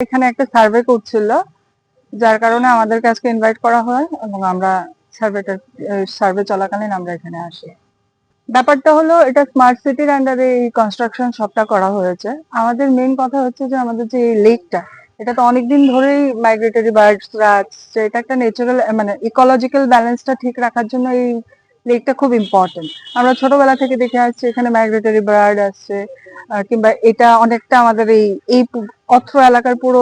এখানে একটা সার্ভে করছিল, যার কারণে আমাদের কাছে ইনভাইট করা হয় এবং আমরা সার্ভেটা সার্ভে চলাকালীন আমরা এখানে আসি। ব্যাপারটা হলো, এটা স্মার্ট সিটির আন্ডারে এই কনস্ট্রাকশন সবটা করা হয়েছে। আমাদের মেইন কথা হচ্ছে যে আমাদের যে লেকটা এটা তো অনেকদিন ধরেই মাইগ্রেটরি বার্ডসরা আসছে এটা একটা ন্যাচারাল মানে ইকোলজিক্যাল ব্যালেন্সটা ঠিক রাখার জন্য এই লেকটা খুব ইম্পর্টেন্ট আমরা ছোটবেলা থেকে দেখে আসছি, এখানে মাইগ্রেটরি বার্ড আসছে কিংবা এটা অনেকটা আমাদের এই এই অত্র এলাকার পুরো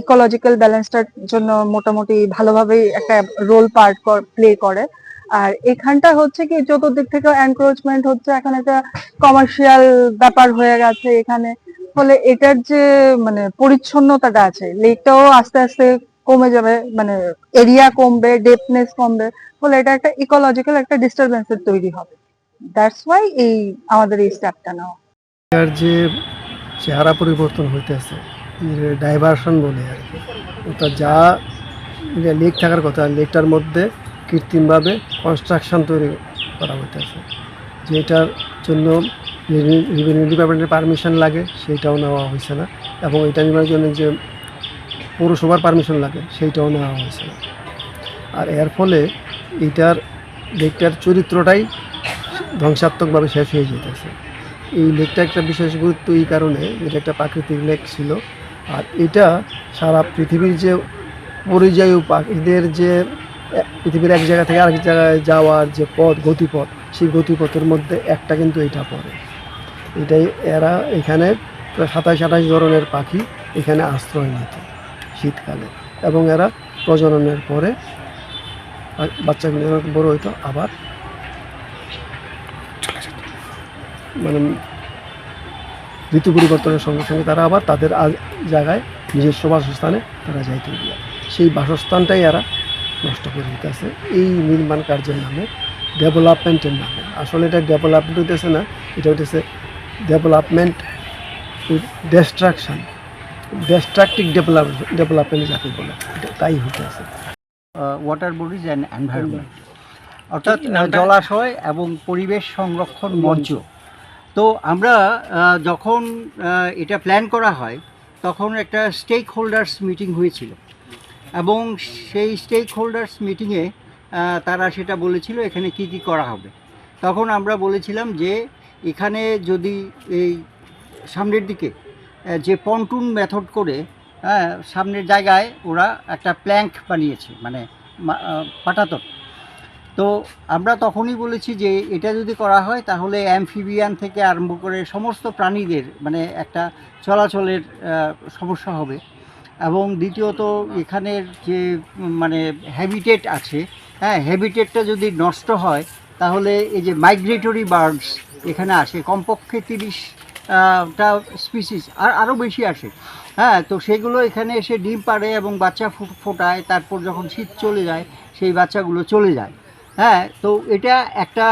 ইকোলজিক্যাল ব্যালেন্সটার জন্য মোটামুটি ভালোভাবেই একটা রোল পার্ট প্লে করে। আর এখানটা হচ্ছে কি, চতুর্দিক থেকে এনক্রোচমেন্ট হচ্ছে, এখন একটা কমার্শিয়াল ব্যাপার হয়ে গেছে এখানে। ফলে এটার যে মানে পরিচ্ছন্নতাটা আছে, লেকটাও আস্তে আস্তে কমে যাবে মানে এরিয়া কমবে ডেপনেস কমবে, ফলে এটা একটা ইকোলজিক্যাল একটা ডিস্টারবেন্সের তৈরি হবে। দ্যাটস ওয়াই এই আমাদের এই স্টেপটা নেওয়া। এর যে চেহারা পরিবর্তন হইতেছে ডাইভারশন বলে আর কি। ওটা যা লেক থাকার কথা লেকটার মধ্যে কৃত্রিমভাবে কনস্ট্রাকশন তৈরি করা হইতেছে। যেটার জন্য রেভিনিউ ডিপার্টমেন্টের পারমিশন লাগে সেইটাও নেওয়া হয়েছে না। এবং এটা নেওয়ার জন্য যে পৌরসভার পারমিশন লাগে, সেইটাও নেওয়া হয়েছে। আর এর ফলে এটার লেকটার চরিত্রটাই ধ্বংসাত্মকভাবে শেষ হয়ে যেতেছে। এই লেকটা একটা বিশেষ গুরুত্ব এই কারণে এটা একটা প্রাকৃতিক লেক ছিল। আর এটা সারা পৃথিবীর যে পরিযায়ী পাখিদের যে পৃথিবীর এক জায়গা থেকে আরেক জায়গায় যাওয়ার যে পথ, গতিপথ, সেই গতিপথের মধ্যে একটা কিন্তু এটা পড়ে। এটাই এরা এখানে প্রায় সাতাশ আঠাশ ধরনের পাখি এখানে আশ্রয় নিত। শীতকালে। এবং এরা প্রজননের পরে বাচ্চাগুলো যখন বড় হইতো আবার মানে ঋতু পরিবর্তনের সঙ্গে সঙ্গে তারা আবার তাদের জায়গায় নিজস্ব বাসস্থানে তারা যাইতে গিয়া সেই বাসস্থানটাই এরা নষ্ট করে দিতেছে। এই নির্মাণ কার্যের নামে ডেভেলপমেন্টের নামে। আসলে এটা ডেভেলপমেন্ট হইতেছে না, এটা হইতেছে development destruction. Destructive develop development যাকে বলে। তাই হইতেছে ওয়াটার বডিজ অ্যান্ড এনভায়রনমেন্ট অর্থাৎ জলাশয় এবং পরিবেশ সংরক্ষণ মঞ্চ। তো আমরা যখন এটা প্ল্যান করা হয় তখন একটা স্টেক হোল্ডার্স মিটিং হয়েছিল। এবং সেই স্টেক হোল্ডার্স মিটিংয়ে তারা সেটা বলেছিল এখানে কি কি করা হবে। তখন আমরা বলেছিলাম যে এখানে যদি এই সামনের দিকে যে পন্টুন মেথড করে হ্যাঁ সামনের জায়গায় ওরা একটা প্ল্যাঙ্ক বানিয়েছে মানে পাটাতন। তো আমরা তখনই বলেছি যে এটা যদি করা হয়, তাহলে অ্যামফিবিয়ান থেকে আরম্ভ করে সমস্ত প্রাণীদের মানে একটা চলাচলের সমস্যা হবে। এবং দ্বিতীয়ত, এখানের যে মানে হ্যাবিটেট আছে হ্যাঁ হ্যাবিটেটটা যদি নষ্ট হয়, তাহলে এই যে মাইগ্রেটরি বার্ডস এখানে আসে, কমপক্ষে তিরিশ টা স্পিসিস আর আরও বেশি আসে। হ্যাঁ তো সেগুলো এখানে এসে ডিম পাড়ে এবং বাচ্চা ফোটায়, তারপর যখন শীত চলে যায়, সেই বাচ্চাগুলো চলে যায়। হ্যাঁ তো এটা একটা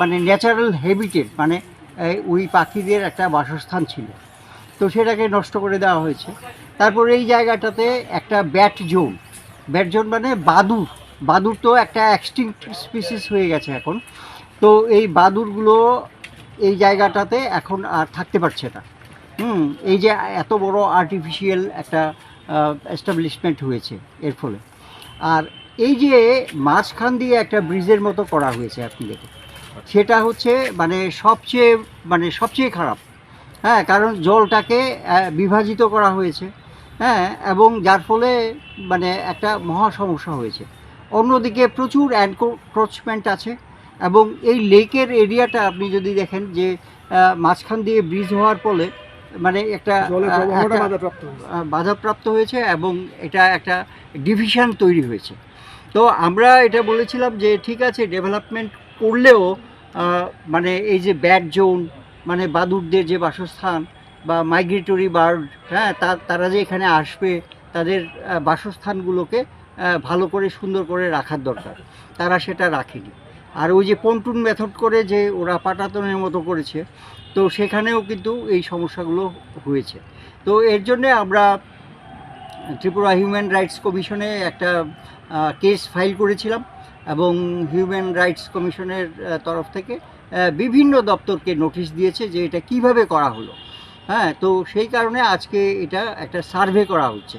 মানে ন্যাচারাল হ্যাবিটেট মানে ওই পাখিদের একটা বাসস্থান ছিল। তো সেটাকে নষ্ট করে দেওয়া হয়েছে। তারপর এই জায়গাটাতে একটা ব্যাট জোন ব্যাট জোন মানে বাদুর। বাদুর তো একটা এক্সটিংক্ট স্পিসিস হয়ে গেছে এখন। তো এই বাদুরগুলো এই জায়গাটাতে এখন আর থাকতে পারছে না। হুম, এই যে এত বড় আর্টিফিশিয়াল একটা এস্টাবলিশমেন্ট হয়েছে এর ফলে। আর এই যে মাঝখান দিয়ে একটা ব্রিজের মতো করা হয়েছে আপনি দেখুন। সেটা হচ্ছে মানে সবচেয়ে মানে সবচেয়ে খারাপ। হ্যাঁ কারণ জলটাকে বিভাজিত করা হয়েছে। হ্যাঁ এবং যার ফলে মানে একটা মহা সমস্যা হয়েছে। অন্যদিকে প্রচুর অ্যানক্রোচমেন্ট আছে। এবং এই লেকের এরিয়াটা আপনি যদি দেখেন যে মাঝখান দিয়ে ব্রিজ হওয়ার ফলে মানে একটা বাধাপ্রাপ্ত হয়েছে। এবং এটা একটা ডিভিশন তৈরি হয়েছে। তো আমরা এটা বলেছিলাম যে ঠিক আছে ডেভেলপমেন্ট করলেও মানে এই যে ব্যাড জোন মানে বাদুরদের যে বাসস্থান বা মাইগ্রেটরি বার্ড হ্যাঁ তারা যে এখানে আসবে তাদের বাসস্থানগুলোকে ভালো করে সুন্দর করে রাখার দরকার। তারা সেটা রাখেনি। আর ওই যে পন্টুন মেথড করে যে ওরা পাটাতনের মতো করেছে, তো সেখানেও কিন্তু এই সমস্যাগুলো হয়েছে। তো এর জন্যে আমরা ত্রিপুরা হিউম্যান রাইটস কমিশনে একটা কেস ফাইল করেছিলাম এবং হিউম্যান রাইটস কমিশনের তরফ থেকে বিভিন্ন দপ্তরকে নোটিশ দিয়েছে যে এটা কীভাবে করা হলো। হ্যাঁ তো সেই কারণে আজকে এটা একটা সার্ভে করা হচ্ছে।